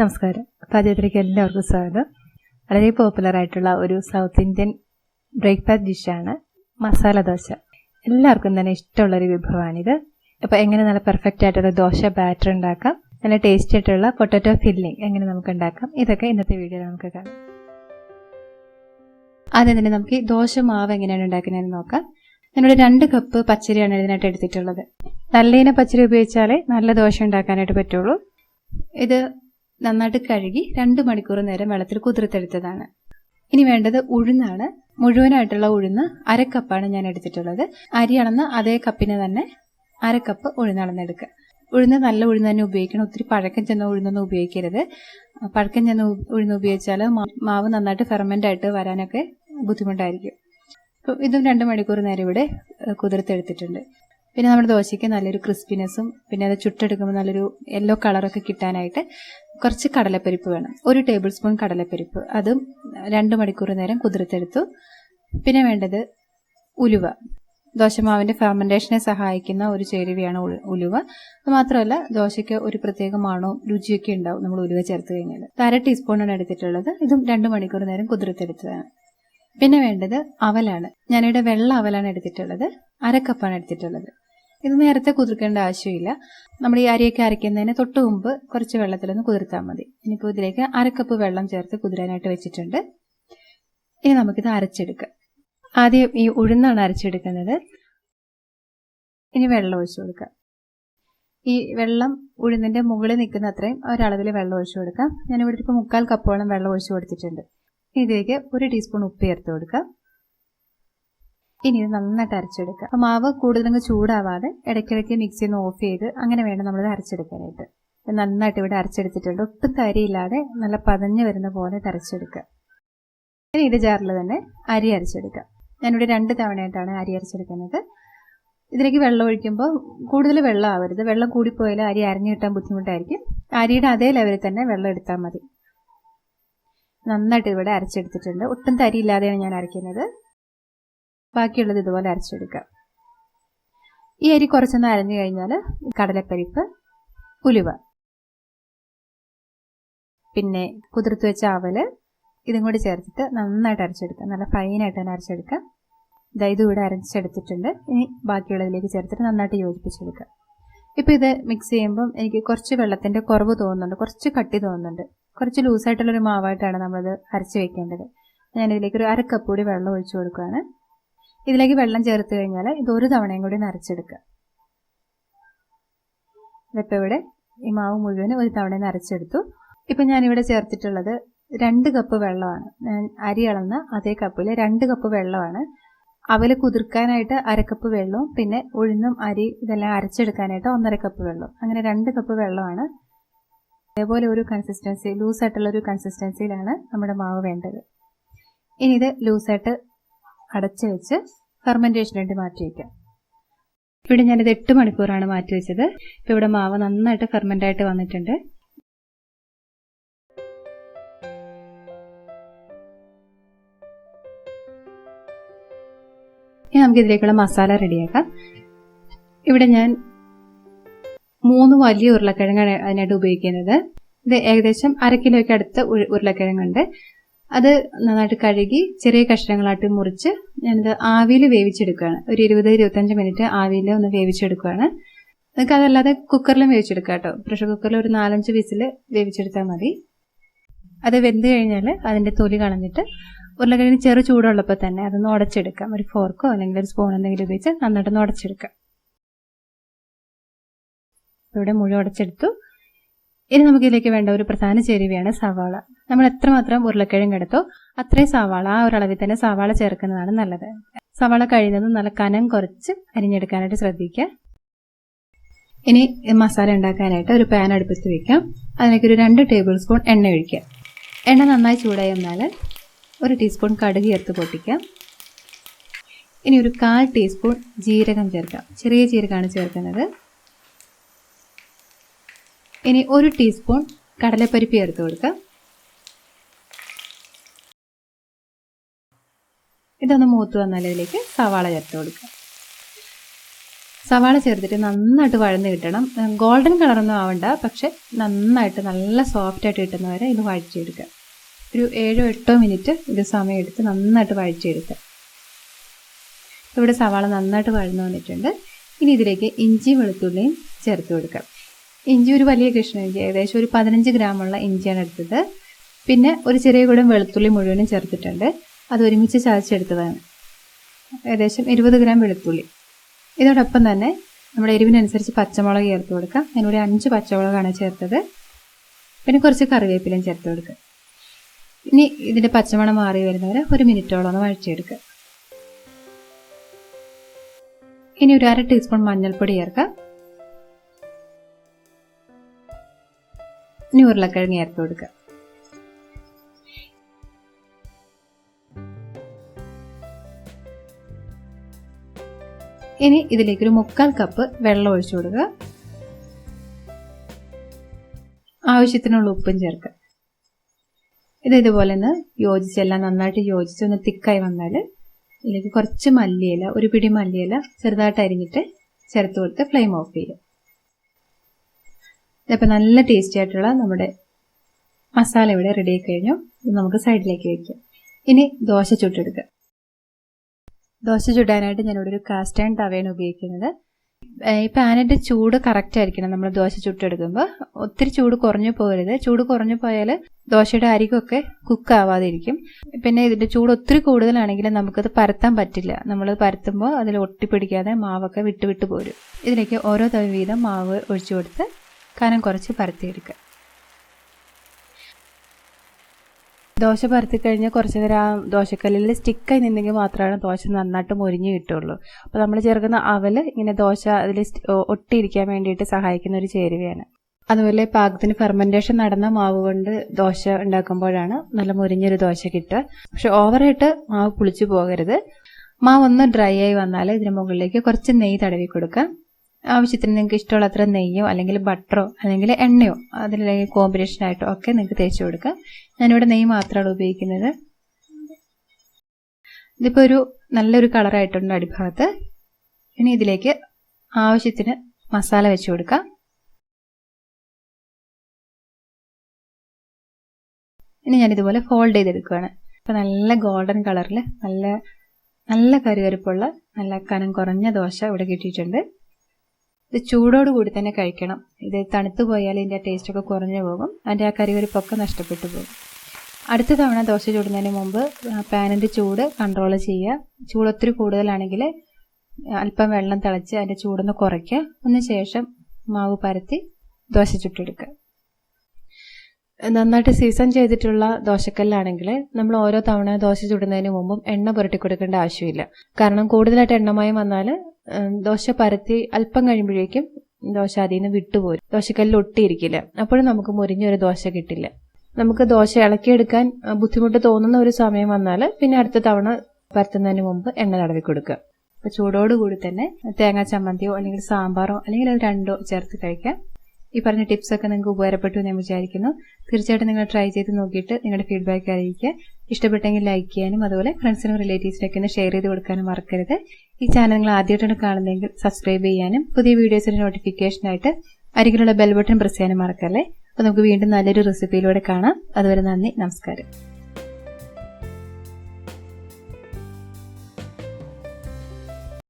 നമസ്കാരം. പാചകത്തിലേക്ക് എല്ലാവർക്കും സ്വാഗതം. വളരെ പോപ്പുലർ ആയിട്ടുള്ള ഒരു സൗത്ത് ഇന്ത്യൻ ബ്രേക്ക്ഫാസ്റ്റ് ഡിഷാണ് മസാല ദോശ. എല്ലാവർക്കും തന്നെ ഇഷ്ടമുള്ള ഒരു വിഭവമാണിത്. അപ്പോൾ എങ്ങനെ നല്ല പെർഫെക്റ്റ് ആയിട്ടുള്ള ദോശ ബാറ്റർ ഉണ്ടാക്കാം നല്ല ടേസ്റ്റി ആയിട്ടുള്ള പൊട്ടറ്റോ ഫില്ലിംഗ് എങ്ങനെ നമുക്ക് ഉണ്ടാക്കാം ഇതൊക്കെ ഇന്നത്തെ വീഡിയോ നമുക്ക് കാണാം. ആദ്യം തന്നെ നമുക്ക് ദോശ മാവ് എങ്ങനെയാണ് ഉണ്ടാക്കുന്നതെന്ന് നോക്കാം. ഞാനിവിടെ രണ്ട് കപ്പ് പച്ചരിയാണ് ഇതിനായിട്ട് എടുത്തിട്ടുള്ളത്. നല്ലതിനെ പച്ചരി ഉപയോഗിച്ചാലേ നല്ല ദോശ ഉണ്ടാക്കാനായിട്ട് പറ്റുള്ളൂ. ഇത് നന്നായിട്ട് കഴുകി രണ്ട് മണിക്കൂർ നേരം വെള്ളത്തിൽ കുതിർത്തെടുത്തതാണ്. ഇനി വേണ്ടത് ഉഴുന്നാണ്. മുഴുവനായിട്ടുള്ള ഉഴുന്ന് അരക്കപ്പാണ് കപ്പാണ് ഞാൻ എടുത്തിട്ടുള്ളത്. അരി അളന്ന് അതേ കപ്പിന് തന്നെ അരക്കപ്പ് കപ്പ് ഉഴുന്നളന്നെടുക്കുക ഉഴുന്ന് നല്ല ഉഴുന്ന് തന്നെ ഉപയോഗിക്കണം. ഒത്തിരി പഴക്കം ചെന്ന ഉഴുന്നൊന്നും ഉപയോഗിക്കരുത്. പഴക്കം ചെന്ന ഉഴുന്ന് ഉപയോഗിച്ചാൽ മാവ് നന്നായിട്ട് ഫെർമെന്റ് ആയിട്ട് വരാനൊക്കെ ബുദ്ധിമുട്ടായിരിക്കും. ഇതും രണ്ട് മണിക്കൂർ നേരം ഇവിടെ കുതിർത്തെടുത്തിട്ടുണ്ട്. പിന്നെ നമ്മുടെ ദോശയ്ക്ക് നല്ലൊരു ക്രിസ്പിനെസ്സും പിന്നെ അത് ചുട്ടെടുക്കുമ്പോൾ നല്ലൊരു യെല്ലോ കളറൊക്കെ കിട്ടാനായിട്ട് കുറച്ച് കടലപ്പരിപ്പ് വേണം. ഒരു ടേബിൾ സ്പൂൺ കടലപ്പരിപ്പ്. അതും രണ്ട് മണിക്കൂർ നേരം കുതിർത്തെടുത്തു. പിന്നെ വേണ്ടത് ഉലുവ. ദോശമാവിന്റെ ഫെർമെന്റേഷനെ സഹായിക്കുന്ന ഒരു ചേരുവയാണ് ഉലുവ. അത് മാത്രമല്ല ദോശയ്ക്ക് ഒരു പ്രത്യേക മണവും രുചിയൊക്കെ ഉണ്ടാവും നമ്മൾ ഉലുവ ചേർത്ത് കഴിഞ്ഞാൽ അര ടീസ്പൂണാണ് എടുത്തിട്ടുള്ളത്. ഇതും രണ്ട് മണിക്കൂർ നേരം കുതിർത്തെടുത്തതാണ്. പിന്നെ വേണ്ടത് അവലാണ്. ഞാനിവിടെ വെള്ള അവലാണ് എടുത്തിട്ടുള്ളത്. അരക്കപ്പാണ് എടുത്തിട്ടുള്ളത്. ഇത് നേരത്തെ കുതിർക്കേണ്ട ആവശ്യമില്ല. നമ്മൾ ഈ അരിയൊക്കെ അരയ്ക്കുന്നതിന് തൊട്ട് മുമ്പ് കുറച്ച് വെള്ളത്തിലൊന്ന് കുതിർത്താൽ മതി. ഇനിയിപ്പോൾ ഇതിലേക്ക് അരക്കപ്പ് വെള്ളം ചേർത്ത് കുതിരാനായിട്ട് വെച്ചിട്ടുണ്ട്. ഇനി നമുക്കിത് അരച്ചെടുക്കാം. ആദ്യം ഈ ഉഴുന്നാണ് അരച്ചെടുക്കുന്നത്. ഇനി വെള്ളം ഒഴിച്ചു കൊടുക്കാം. ഈ വെള്ളം ഉഴുന്നിന്റെ മുകളിൽ നിൽക്കുന്ന അത്രയും ഒരളവിൽ വെള്ളം ഒഴിച്ചു കൊടുക്കാം. ഞാനിവിടെ ഇപ്പോൾ മുക്കാൽ കപ്പോളം വെള്ളം ഒഴിച്ചു കൊടുത്തിട്ടുണ്ട്. ഇതിലേക്ക് ഒരു ടീസ്പൂൺ ഉപ്പ് ചേർത്ത് കൊടുക്കാം. ഇനി ഇത് നന്നായിട്ട് അരച്ചെടുക്കുക. അപ്പോൾ മാവ് കൂടുതലങ്ങ് ചൂടാവാതെ ഇടയ്ക്കിടയ്ക്ക് മിക്സി ഒന്ന് ഓഫ് ചെയ്ത് അങ്ങനെ വേണം നമ്മളിത് അരച്ചെടുക്കാനായിട്ട്. നന്നായിട്ട് ഇവിടെ അരച്ചെടുത്തിട്ടുണ്ട്. ഒട്ടും കരിയില്ലാതെ നല്ല പതഞ്ഞു വരുന്ന പോലെ അരച്ചെടുക്കുക. ഇനി ഇത് ജാറിൽ തന്നെ അരി അരച്ചെടുക്കുക. ഞാനിവിടെ രണ്ട് തവണയായിട്ടാണ് അരി അരച്ചെടുക്കുന്നത്. ഇതിലേക്ക് വെള്ളം ഒഴിക്കുമ്പോൾ കൂടുതൽ വെള്ളം ആവരുത്. വെള്ളം കൂടിപ്പോയാൽ അരി അരഞ്ഞു കിട്ടാൻ ബുദ്ധിമുട്ടായിരിക്കും. അരിയുടെ അതേ ലെവലിൽ തന്നെ വെള്ളം എടുത്താൽ മതി. നന്നായിട്ട് ഇവിടെ അരച്ചെടുത്തിട്ടുണ്ട്. ഒട്ടും തരിയില്ലാതെയാണ് ഞാൻ അരയ്ക്കുന്നത്. ബാക്കിയുള്ളത് ഇതുപോലെ അരച്ചെടുക്കുക ഈ അരി കുറച്ചൊന്ന് അരഞ്ഞു കഴിഞ്ഞാൽ കടലപ്പരിപ്പ് ഉലുവ. പിന്നെ കുതിർത്ത് വെച്ച അവൽ ഇതും കൂടി ചേർത്തിട്ട് നന്നായിട്ട് അരച്ചെടുക്കുക നല്ല ഫൈനായിട്ട് തന്നെ അരച്ചെടുക്കുക ഇതായത് ഇതും ഇവിടെ അരച്ചെടുത്തിട്ടുണ്ട്. ഇനി ബാക്കിയുള്ളതിലേക്ക് ചേർത്തിട്ട് നന്നായിട്ട് യോജിപ്പിച്ചെടുക്കുക ഇപ്പം ഇത് മിക്സ് ചെയ്യുമ്പം എനിക്ക് കുറച്ച് വെള്ളത്തിന്റെ കുറവ് തോന്നുന്നുണ്ട്. കുറച്ച് കട്ടി തോന്നുന്നുണ്ട്. കുറച്ച് ലൂസായിട്ടുള്ളൊരു മാവായിട്ടാണ് നമ്മളത് അരച്ച് വെക്കേണ്ടത്. ഞാനിതിലേക്ക് ഒരു അര കപ്പ് കൂടി വെള്ളം ഒഴിച്ചു കൊടുക്കുകയാണ് ഇതിലേക്ക് വെള്ളം ചേർത്ത് കഴിഞ്ഞാൽ ഇത് ഒരു തവണയും കൂടി നരച്ചെടുക്കുക. ഇതിപ്പോൾ ഇവിടെ ഈ മാവ് മുഴുവൻ ഒരു തവണ നരച്ചെടുത്തു. ഇപ്പം ഞാനിവിടെ ചേർത്തിട്ടുള്ളത് രണ്ട് കപ്പ് വെള്ളമാണ്. ഞാൻ അരി അളന്ന അതേ കപ്പിൽ രണ്ട് കപ്പ് വെള്ളമാണ്. അവൽ കുതിർക്കാനായിട്ട് അരക്കപ്പ് വെള്ളവും പിന്നെ ഉഴുന്നും അരി ഇതെല്ലാം അരച്ചെടുക്കാനായിട്ട് ഒന്നര കപ്പ് വെള്ളം അങ്ങനെ രണ്ട് കപ്പ് വെള്ളമാണ്. അതേപോലെ ഒരു കൺസിസ്റ്റൻസി ലൂസായിട്ടുള്ള ഒരു കൺസിസ്റ്റൻസിയിലാണ് നമ്മുടെ മാവ് വേണ്ടത്. ഇനി ഇത് ലൂസായിട്ട് അടച്ചു വെച്ച് ഫെർമെന്റേഷനായിട്ട് മാറ്റി വയ്ക്കാം ഇവിടെ ഞാനിത് എട്ട് മണിക്കൂറാണ് മാറ്റി വെച്ചത്. ഇപ്പം ഇവിടെ മാവ് നന്നായിട്ട് ഫെർമെന്റായിട്ട് വന്നിട്ടുണ്ട്. ഇനി നമുക്ക് ഇതിലേക്കുള്ള മസാല റെഡിയാക്കാം. ഇവിടെ ഞാൻ മൂന്ന് വലിയ ഉരുളക്കിഴങ്ങാണ് അതിനായിട്ട് ഉപയോഗിക്കുന്നത്. ഇത് ഏകദേശം അര കിലോയ്ക്ക് അടുത്ത് ഉരു- ഉരുളക്കിഴങ്ങുണ്ട്. അത് നന്നായിട്ട് കഴുകി ചെറിയ കഷ്ണങ്ങളായിട്ട് മുറിച്ച് ഞാനിത് ആവിയിൽ വേവിച്ചെടുക്കുകയാണ്. ഒരു ഇരുപത് ഇരുപത്തഞ്ച് മിനിറ്റ് ആവിയിൽ ഒന്ന് വേവിച്ചെടുക്കുകയാണ്. നിങ്ങൾക്ക് അതല്ലാതെ കുക്കറിലും വേവിച്ചെടുക്കാം കേട്ടോ. പ്രഷർ കുക്കറിൽ ഒരു നാലഞ്ച് പീസിൽ വേവിച്ചെടുത്താൽ മതി. അത് വെന്ത് കഴിഞ്ഞാൽ അതിന്റെ തൊലി കളഞ്ഞിട്ട് ഉരുളക്കിഴങ്ങിന് ചെറു ചൂടുള്ളപ്പോൾ തന്നെ അതൊന്ന് ഉടച്ചെടുക്കാം. ഒരു ഫോർക്കോ അല്ലെങ്കിൽ ഒരു സ്പൂൺ എന്തെങ്കിലും ഉപയോഗിച്ച് നന്നായിട്ടൊന്ന് ഉടച്ചെടുക്കാം. ഇവിടെ മുഴുവൻ ഉടച്ചെടുത്തു. ഇനി നമുക്ക് ഇതിലേക്ക് വേണ്ട ഒരു പ്രധാന ചേരുവയാണ് സവാള. നമ്മൾ എത്രമാത്രം ഉരുളക്കിഴങ്ങ് എടുത്തോ അത്രയും സവാള ആ ഒരളവിൽ തന്നെ സവാള ചേർക്കുന്നതാണ് നല്ലത്. സവാള കഴിയുന്നതും നല്ല കനം കുറച്ച് അരിഞ്ഞെടുക്കാനായിട്ട് ശ്രദ്ധിക്കുക. ഇനി മസാല ഉണ്ടാക്കാനായിട്ട് ഒരു പാൻ അടുപ്പത്ത് വെക്കാം. അതിലേക്ക് ഒരു രണ്ട് ടേബിൾ സ്പൂൺ എണ്ണ ഒഴിക്കുക. എണ്ണ നന്നായി ചൂടായി വന്നാൽ ഒരു ടീസ്പൂൺ കടുക് ചേർത്ത് പൊട്ടിക്കാം. ഇനി ഒരു കാൽ ടീസ്പൂൺ ജീരകം ചേർക്കാം. ചെറിയ ജീരകമാണ് ചേർക്കുന്നത്. ഇനി ഒരു ടീസ്പൂൺ കടലപ്പരിപ്പ് ചേർത്ത് കൊടുക്കുക ഇതൊന്ന് മൂത്ത് വന്നാൽ ഇതിലേക്ക് സവാള ചേർത്ത് കൊടുക്കുക സവാള ചേർത്തിട്ട് നന്നായിട്ട് വഴന്ന് കിട്ടണം. ഗോൾഡൻ കളറൊന്നും ആവണ്ട പക്ഷെ നന്നായിട്ട് നല്ല സോഫ്റ്റായിട്ട് കിട്ടുന്നവരെ ഇത് വഴിച്ചെടുക്കുക ഒരു ഏഴോ എട്ടോ മിനിറ്റ് ഇത് സമയമെടുത്ത് നന്നായിട്ട് വഴിച്ചെടുക്കുക ഇവിടെ സവാള നന്നായിട്ട് വഴന്നു വന്നിട്ടുണ്ട്. ഇനി ഇതിലേക്ക് ഇഞ്ചി വെളുത്തുള്ളിയും ചേർത്ത് കൊടുക്കാം. ഇഞ്ചി ഒരു വലിയ കഷ്ണം ഇഞ്ചി ഏകദേശം ഒരു പതിനഞ്ച് ഗ്രാമുള്ള ഇഞ്ചിയാണ് എടുത്തത്. പിന്നെ ഒരു ചെറിയ കൂടം വെളുത്തുള്ളി മുഴുവനും ചേർത്തിട്ടുണ്ട്. അത് ഒരുമിച്ച് ചതച്ചെടുത്തതാണ്. ഏകദേശം ഇരുപത് ഗ്രാം വെളുത്തുള്ളി. ഇതോടൊപ്പം തന്നെ നമ്മുടെ എരിവിനനുസരിച്ച് പച്ചമുളക് ചേർത്ത് കൊടുക്കാം. ഞാനിവിടെ അഞ്ച് പച്ചമുളകാണ് ചേർത്തത്. പിന്നെ കുറച്ച് കറിവേപ്പിലയും ചേർത്ത് കൊടുക്കുക ഇനി ഇതിന്റെ പച്ചമണം മാറി വരുന്നവരെ ഒരു മിനിറ്റോളം ഒന്ന് വഴിച്ചെടുക്കുക ഇനി ഒരു അര ടീസ്പൂൺ മഞ്ഞൾപ്പൊടി ചേർക്കാം. ഇനി ഉരുളക്കിഴങ്ങ് ചേർത്ത് കൊടുക്കുക ഇനി ഇതിലേക്ക് ഒരു മുക്കാൽ കപ്പ് വെള്ളം ഒഴിച്ചു കൊടുക്കുക ആവശ്യത്തിനുള്ള ഉപ്പും ചേർക്കുക ഇത് ഇതുപോലെ ഒന്ന് യോജിച്ചെല്ലാം നന്നായിട്ട് യോജിച്ച് ഒന്ന് തിക്കായി വന്നാൽ ഇതിലേക്ക് കുറച്ച് മല്ലിയില ഒരു പിടി മല്ലിയില ചെറുതായിട്ട് അരിഞ്ഞിട്ട് ചേർത്ത് കൊടുത്ത് ഫ്ലെയിം ഓഫ് ചെയ്യുക ഇതിപ്പോൾ നല്ല ടേസ്റ്റി ആയിട്ടുള്ള നമ്മുടെ മസാല ഇവിടെ റെഡി ആയി കഴിഞ്ഞു. ഇത് നമുക്ക് സൈഡിലേക്ക് വയ്ക്കാം ഇനി ദോശ ചുട്ടെടുക്കുക ദോശ ചുടാനായിട്ട് ഞാനിവിടെ ഒരു കാസ്റ്റ് ആൻഡ് തവയാണ് ഉപയോഗിക്കുന്നത്. ഈ പാനിന്റെ ചൂട് കറക്റ്റ് ആയിരിക്കണം നമ്മൾ ദോശ ചുട്ടെടുക്കുമ്പോൾ ഒത്തിരി ചൂട് കുറഞ്ഞു പോകരുത്. ചൂട് കുറഞ്ഞു പോയാൽ ദോശയുടെ അരികൊക്കെ കുക്ക് ആവാതിരിക്കും. പിന്നെ ഇതിന്റെ ചൂട് ഒത്തിരി കൂടുതലാണെങ്കിൽ നമുക്കത് പരത്താൻ പറ്റില്ല. നമ്മൾ പരത്തുമ്പോൾ അതിൽ ഒട്ടിപ്പിടിക്കാതെ മാവൊക്കെ വിട്ട് വിട്ട് പോരും. ഇതിലേക്ക് ഓരോ തവി വീതം മാവ് ഒഴിച്ചു കൊടുത്ത് കനം കുറച്ച് പരത്തിയെടുക്കുക ദോശ പരത്തി കഴിഞ്ഞാൽ കുറച്ച് നേരം ആ ദോശക്കല്ലിൽ സ്റ്റിക്കായി നിന്നെങ്കിൽ മാത്രമാണ് ദോശ നന്നായിട്ട് മുരിഞ്ഞ് കിട്ടുള്ളൂ. അപ്പോൾ നമ്മൾ ചേർക്കുന്ന അവൽ ഇങ്ങനെ ദോശ അതിൽ ഒട്ടിയിരിക്കാൻ വേണ്ടിയിട്ട് സഹായിക്കുന്ന ഒരു ചേരുവയാണ്. അതുപോലെ പാകത്തിന് ഫെർമെന്റേഷൻ നടന്ന മാവ് കൊണ്ട് ദോശ ഉണ്ടാക്കുമ്പോഴാണ് നല്ല മുരിഞ്ഞൊരു ദോശ കിട്ടുക. പക്ഷെ ഓവറായിട്ട് മാവ് പുളിച്ചു പോകരുത്. മാവ് ഒന്ന് ഡ്രൈ ആയി വന്നാൽ ഇതിന് മുകളിലേക്ക് കുറച്ച് നെയ്യ് തടവി കൊടുക്കാം ആവശ്യത്തിന് നിങ്ങൾക്ക് ഇഷ്ടമുള്ള അത്ര നെയ്യോ അല്ലെങ്കിൽ ബട്ടറോ അല്ലെങ്കിൽ എണ്ണയോ അതിലല്ലെങ്കിൽ കോമ്പിനേഷൻ ആയിട്ടോ ഒക്കെ നിങ്ങൾക്ക് തേച്ച് കൊടുക്കാം. ഞാനിവിടെ നെയ്യ് മാത്രമാണ് ഉപയോഗിക്കുന്നത്. ഇതിപ്പോൾ ഒരു നല്ലൊരു കളറായിട്ടുണ്ട് അടിഭാഗത്ത്. ഇനി ഇതിലേക്ക് ആവശ്യത്തിന് മസാല വെച്ച് കൊടുക്കാം. ഇനി ഞാനിതുപോലെ ഫോൾഡ് ചെയ്തെടുക്കുകയാണ് അപ്പോൾ നല്ല ഗോൾഡൻ കളറിൽ നല്ല നല്ല കരുകരുപ്പുള്ള നല്ല കനം കുറഞ്ഞ ദോശ ഇവിടെ കിട്ടിയിട്ടുണ്ട്. ഇത് ചൂടോട് കൂടി തന്നെ കഴിക്കണം. ഇത് തണുത്തു പോയാൽ ഇതിന്റെ ടേസ്റ്റൊക്കെ കുറഞ്ഞു പോകും. അതിന്റെ ആ കറിവരിപ്പൊക്കെ നഷ്ടപ്പെട്ടു പോകും. അടുത്ത തവണ ദോശ ചൂടുന്നതിന് മുമ്പ് പാനിന്റെ ചൂട് കൺട്രോൾ ചെയ്യുക. ചൂട് ഒത്തിരി കൂടുതലാണെങ്കിൽ അല്പം വെള്ളം തിളച്ച് അതിന്റെ ചൂടൊന്ന് കുറയ്ക്കുക. അതിന് ശേഷം മാവ് പരത്തി ദോശ ചുട്ടെടുക്കുക. നന്നായിട്ട് സീസൺ ചെയ്തിട്ടുള്ള ദോശക്കല്ലാണെങ്കിൽ നമ്മൾ ഓരോ തവണ ദോശ ചുടുന്നതിന് മുമ്പും എണ്ണ പുരട്ടി കൊടുക്കേണ്ട ആവശ്യമില്ല. കാരണം കൂടുതലായിട്ട് എണ്ണമയം വന്നാൽ ദോശ പരത്തി അല്പം കഴിയുമ്പോഴേക്കും ദോശ അതിൽ നിന്ന് വിട്ടുപോരും. ദോശക്കല്ലിൽ ഒട്ടിയിരിക്കില്ല. അപ്പോഴും നമുക്ക് മുരിഞ്ഞൊരു ദോശ കിട്ടില്ല. നമുക്ക് ദോശ ഇളക്കിയെടുക്കാൻ ബുദ്ധിമുട്ട് തോന്നുന്ന ഒരു സമയം വന്നാൽ പിന്നെ അടുത്ത തവണ പരത്തുന്നതിന് മുമ്പ് എണ്ണ തടവി കൊടുക്കുക. അപ്പോൾ ചൂടോടുകൂടി തന്നെ തേങ്ങാ ചമ്മന്തിയോ അല്ലെങ്കിൽ സാമ്പാറോ അല്ലെങ്കിൽ അത് രണ്ടോ ചേർത്ത് കഴിക്കാം. ഈ പറഞ്ഞ ടിപ്സ് ഒക്കെ നിങ്ങൾക്ക് ഉപകാരപ്പെട്ടു എന്ന് ഞാൻ വിചാരിക്കുന്നു. തീർച്ചയായിട്ടും നിങ്ങൾ ട്രൈ ചെയ്ത് നോക്കിയിട്ട് നിങ്ങളുടെ ഫീഡ്ബാക്ക് അറിയിക്കുക. ഇഷ്ടപ്പെട്ടെങ്കിൽ ലൈക്ക് ചെയ്യാനും അതുപോലെ ഫ്രണ്ട്സിനും റിലേറ്റീവ്സിനൊക്കെ ഒന്ന് ഷെയർ ചെയ്ത് കൊടുക്കാനും മറക്കരുത്. ഈ ചാനൽ നിങ്ങൾ ആദ്യമായിട്ടാണ് കാണുന്നതെങ്കിൽ സബ്സ്ക്രൈബ് ചെയ്യാനും പുതിയ വീഡിയോസിന്റെ നോട്ടിഫിക്കേഷനായിട്ട് അരികിലുള്ള ബെൽ ബട്ടൺ പ്രസ് ചെയ്യാനും മറക്കല്ലേ? അപ്പോൾ നമുക്ക് വീണ്ടും നല്ലൊരു റെസിപ്പിയിലൂടെ കാണാം. അതുവരെ നന്ദി നമസ്കാരം.